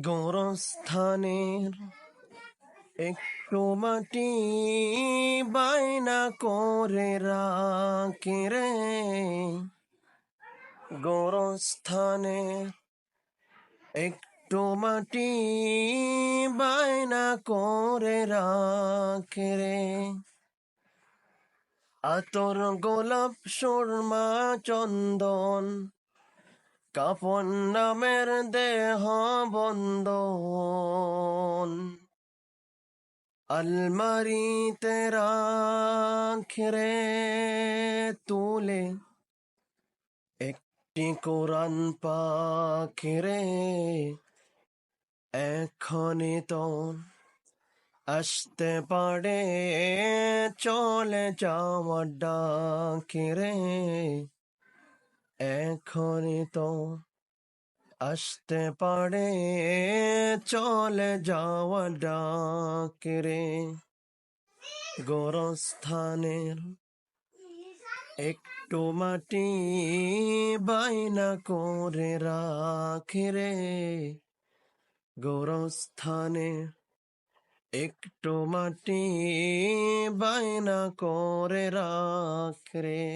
গোরস্থানের একটু মাটি বায়না করে রাখে রে। গোরস্থানের একটু মাটি বায়না করে রাখে রে। আতর গোলাপ, সুরমা, চন্দন কাপন নামের দেহ বন্দন আলমারিতে রাখরে তুলে একটি কোরআন পাখিরে এখনই তো আসতে পারে, চলে যাওয়ার ডাকিরে এখনই তো আসতে পারে, চলে যাওয়া ডাকিরে গোরস্থানের একটু মাটি বাইনা করে রাখিরে গোরস্থানের একটু মাটি বাইনা করে রাখ রে।